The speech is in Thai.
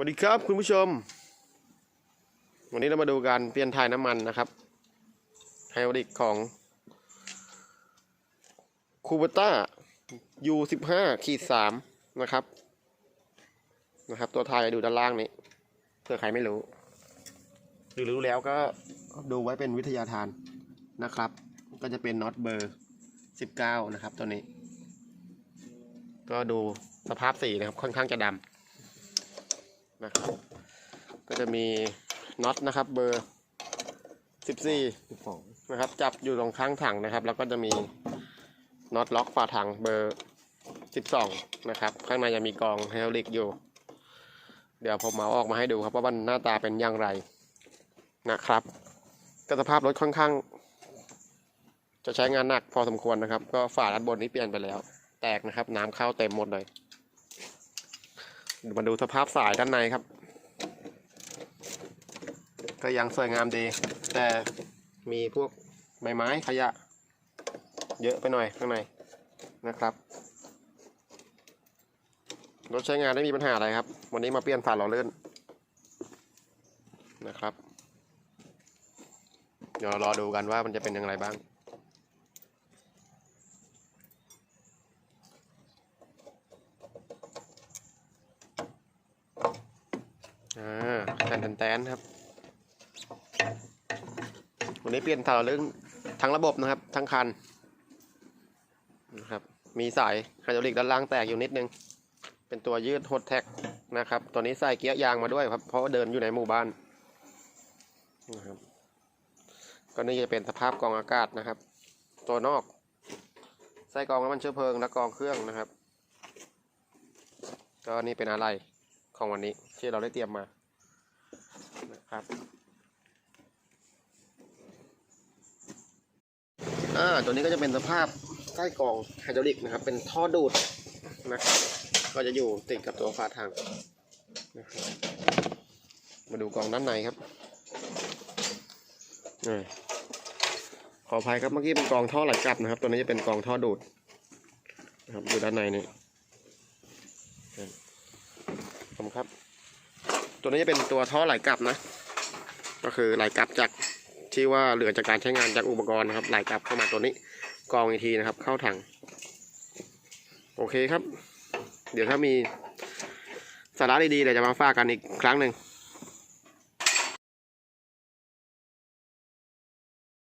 สวัสดีครับคุณผู้ชม วันนี้เรามาดูการเปลี่ยนถ่ายน้ำมันนะครับไฮดรอลิกของคูเบต้า U15 ขีด3นะครับ นะครับ ตัวถ่ายดูด้านล่างนี้เผื่อใครไม่รู้ หรือรู้แล้วก็ดูไว้เป็นวิทยาทานนะครับ ก็จะเป็นน็อตเบอร์ 19 นะครับตัวนี้ ก็ดูสภาพสีนะครับค่อนข้างจะดำ นะครับ ก็จะมีน็อตนะครับ เบอร์ 14นะครับ จับอยู่ตรงข้างถังนะครับ แล้วก็จะมีน็อตล็อกฝาถังเบอร์ 12 นะครับ ข้างในจะมีกรองไฮดรอลิกอยู่ เดี๋ยวผมเอาออกมาให้ดูครับว่ามันหน้าตาเป็นอย่างไรนะครับ ก็สภาพรถค่อนข้าง จะใช้งานหนักพอสมควรนะครับ ก็ฝาด้านบนนี้เปลี่ยนไปแล้ว แตกนะครับ น้ำเข้าเต็มหมดเลย มาดูสภาพสายด้านในครับ ก็ยังสวยงามดี แต่มีพวกใบไม้ขยะ เยอะไปหน่อยข้างในนะครับรถใช้งานไม่มีปัญหาอะไรครับ วันนี้มาเปลี่ยนฝาหล่อลื่อนนะครับ เดี๋ยวเรารอดูกันว่ามันจะเป็นอย่างไรบ้าง อ่าแตนแตนครับ วันนี้เปลี่ยนถ่ายหล่อลื่นทั้งระบบนะครับ ทั้งคันนะครับ มีสายไฮดรอลิกด้านล่างแตกอยู่นิดนึง เป็นตัวยืดโฮดแท็กนะครับ ตัวนี้ใส่เกียร์ยางมาด้วยครับ เพราะเดินอยู่ในหมู่บ้านนะครับ ก็นี่จะเป็นสภาพกองอากาศนะครับ ตัวนอกใส่กองน้ำมันเชื้อเพลิงและกองเครื่องนะครับ ก็นี่เป็นอะไร ของวันนี้ที่เราได้เตรียมมานะครับอ่าตัวนี้ก็จะเป็นสภาพใต้กรองไฮดรอลิกนะครับ เป็นท่อดูดนะครับก็จะอยู่ติดกับตัวฝาถังนะครับมาดูกองด้านในครับนี่ขออภัยครับเมื่อกี้เป็นกองท่อไหลกลับนะครับ ตัวนี้จะเป็นกองท่อดูดนะครับอยู่ด้านในนี่ ผมครับ ตัวนี้จะเป็นตัวท่อไหลกลับนะ ก็คือไหลกลับจากที่ว่าเหลือจากการใช้งานจากอุปกรณ์นะครับ ไหลกลับเข้ามาตัวนี้กองอีกทีนะครับ เข้าถัง โอเคครับ เดี๋ยวถ้ามีสาระดีๆเดี๋ยวจะมาฝากกันอีกครั้งหนึ่ง